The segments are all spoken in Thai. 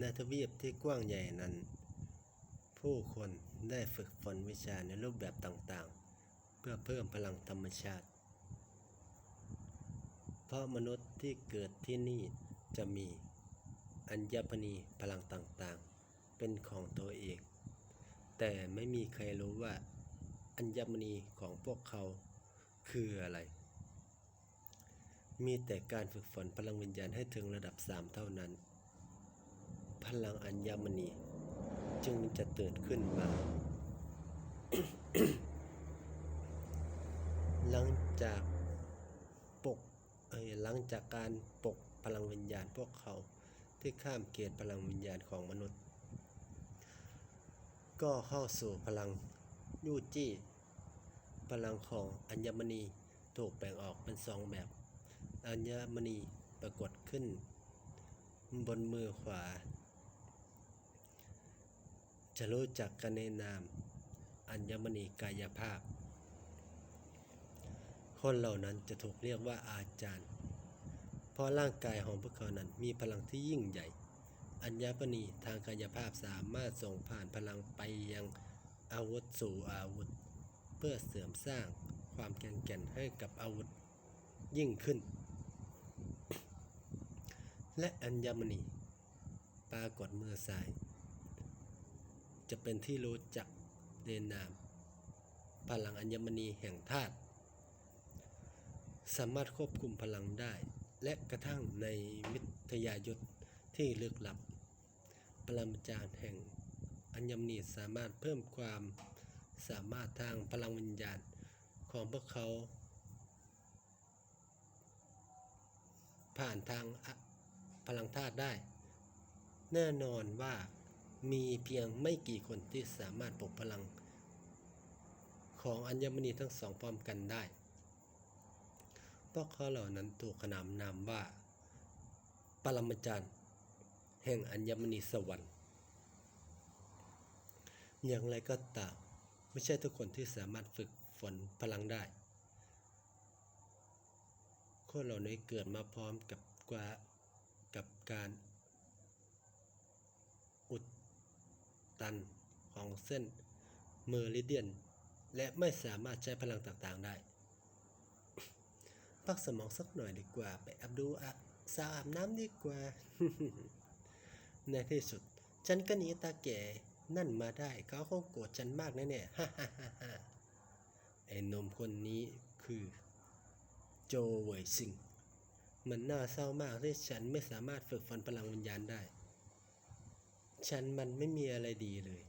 ในทวีปที่กว้างใหญ่นั้น ผู้คนได้ฝึกฝนวิชาในรูปแบบต่างๆ เพื่อเพิ่มพลังธรรมชาติ เพราะมนุษย์ที่เกิดที่นี่จะมีอัญมณีพลังต่างๆ เป็นของตัวเอง แต่ไม่มีใครรู้ว่า อัญมณีของพวกเขาคืออะไร มีแต่การฝึกฝนพลังวิญญาณให้ถึงระดับสามเท่านั้น พลังอัญมณี จึงจะตื่นขึ้นมา หลังจากปกหลังจากการปกพลังวิญญาณพวกเขาที่ข้ามเกณฑ์พลังวิญญาณของมนุษย์ ก็เข้าสู่พลังยูจี้พลังของอัญมณีถูกแบ่งออกเป็นสองแบบ อัญมณีปรากฏขึ้น บนมือขวา จะรู้จักกันในนาม อัญมณีกายภาพ คนเหล่านั้นจะถูกเรียกว่าอาจารย์ เพราะร่างกายของพวกเขานั้นมีพลังที่ยิ่งใหญ่ อัญมณีทางกายภาพสามารถส่งผ่านพลังไปยังอาวุธสู่อาวุธ เพื่อเสริมสร้างความแข็งแกร่งให้กับอาวุธยิ่งขึ้น และอัญมณีปรากฏมือซ้าย จะเป็นที่รู้จักในนาม พลังอัญมณีแห่งธาตุสามารถควบคุมพลังได้ และกระทั่งในมิทยายุทธที่ลึกลับ ปรมาจารย์แห่งอัญมณีสามารถเพิ่มความสามารถทางพลังวิญญาณของพวกเขา ผ่านทางพลังธาตุได้ แน่นอนว่า มีเพียงไม่กี่คนที่สามารถปลุกพลัง ของอัญมณีทั้งสองพร้อมกันได้พวกเขาเหล่านั้นถูกขนามนามว่า ปรมาจารย์ แห่งอัญมณีสวรรค์ อย่างไรก็ตามไม่ใช่ทุกคนที่สามารถฝึกฝนพลังได้ คนเหล่านี้เกิดมาพร้อมกับกว่ากับการอุด ตันของเส้นเมอริเดียน และไม่สามารถใช้พลังต่างๆได้ พักสมองสักหน่อยดีกว่า ไปอับดูอะสาวอาบน้ำดีกว่า ในที่สุด ฉันก็หนีตาแก่นั่นมาได้เขาคงโกรธฉันมากแน่ๆฮ่าฮ่าฮ่าฮ่าไอ้นมคนนี้คือ โจเวยซิง มันน่าเศร้ามากที่ฉันไม่สามารถฝึกฝนพลังวิญญาณได้ ฉันมันไม่มีอะไรดีเลย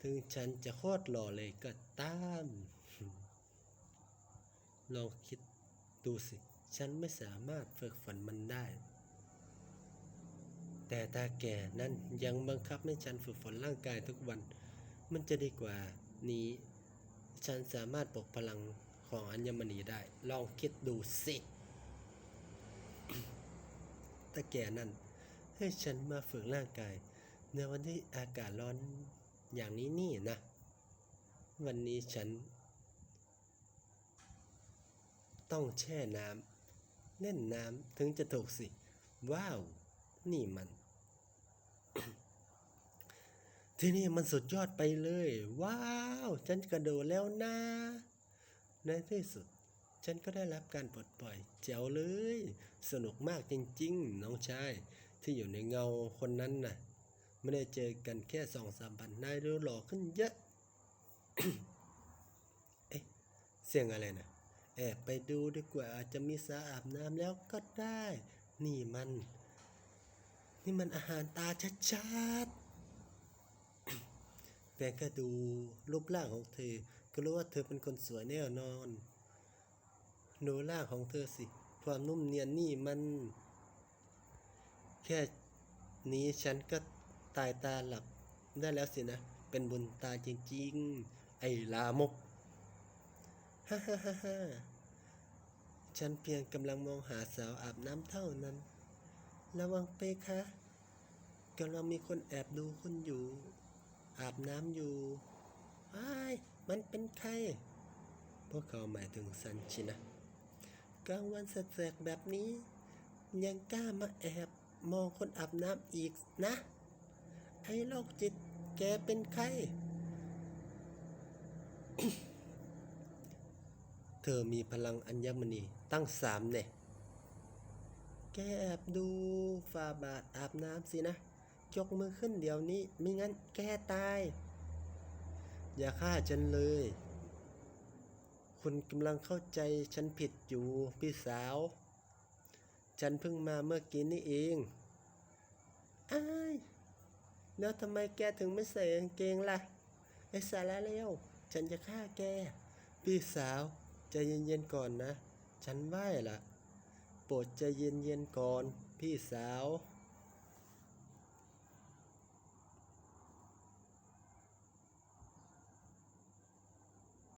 ถึงฉันจะโคตรหล่อเลยก็ตาม ลองคิดดูสิ ฉันไม่สามารถฝึกฝนมันได้ แต่ตาแก่นั้นยังบังคับให้ฉันฝึกฝนร่างกายทุกวัน มันจะดีกว่านี้ ฉันสามารถปลกพลังของอัญมณีได้ ลองคิดดูสิตาแก่นั่นให้ฉันมาฝึกร่างกาย ในวันที่อากาศร้อนอย่างนี้นี่นะ วันนี้ฉัน ต้องแช่น้ำเล่นน้ำถึงจะถูกสิ ว้าว นี่มัน ที่นี่มันสุดยอดไปเลย ว้าว ฉันกระโดดแล้วนะ ในที่สุด ฉันก็ได้รับการปลดปล่อยแจ๋วเลย สนุกมากจริง ๆ น้องชายที่อยู่ในเงาคนนั้นน่ะ ไม่ได้เจอกันแค่สองสามพันนายดูหล่อขึ้นเยอะ เอ๊ะ เสียงอะไรนะแอบไปดูดีกว่าอาจจะมีสระอาบน้ำแล้วก็ได้ นี่มัน นี่มันอาหารตาชัดๆแต่ก็ดูรูปร่างของเธอ ก็รู้ว่าเธอเป็นคนสวยแน่นอนดูร่างของเธอสิ ความนุ่มเนียนนี่มัน แค่นี้ฉันก็ ตายตาหลับได้แล้วสินะ เป็นบุญตาจริงๆ ไอ้ลามก ฮ่าฮ่าฮ่าฮ่าฉันเพียงกำลังมองหาสาวอาบน้ำเท่านั้น ระวังไปคะกำลังมีคนแอบดูคุณอยู่ อาบน้ำอยู่ไอ้มันเป็นใคร พวกเขาหมายถึงซันชินะ กลางวันแสกแบบนี้ ยังกล้ามาแอบมองคนอาบน้ำอีกนะ ไอ้โรคจิต แกเป็นใคร เธอมีพลังอัญมณีตั้งสามเนี่ย แกแอบดูฟาบาทอาบน้ำสินะ ยกมือขึ้นเดี๋ยวนี้ ไม่งั้นแกตาย อย่าฆ่าฉันเลย คุณกำลังเข้าใจฉันผิดอยู่พี่สาว ฉันเพิ่งมาเมื่อกี้นี่เอง อ้าย แล้วทำไมแกถึงไม่ใส่กางเกงล่ะ ไอ้สาระเลวฉันจะฆ่าแก พี่สาวใจเย็นๆก่อนนะ ฉันไหวล่ะ โปรดใจเย็นๆก่อน พี่สาว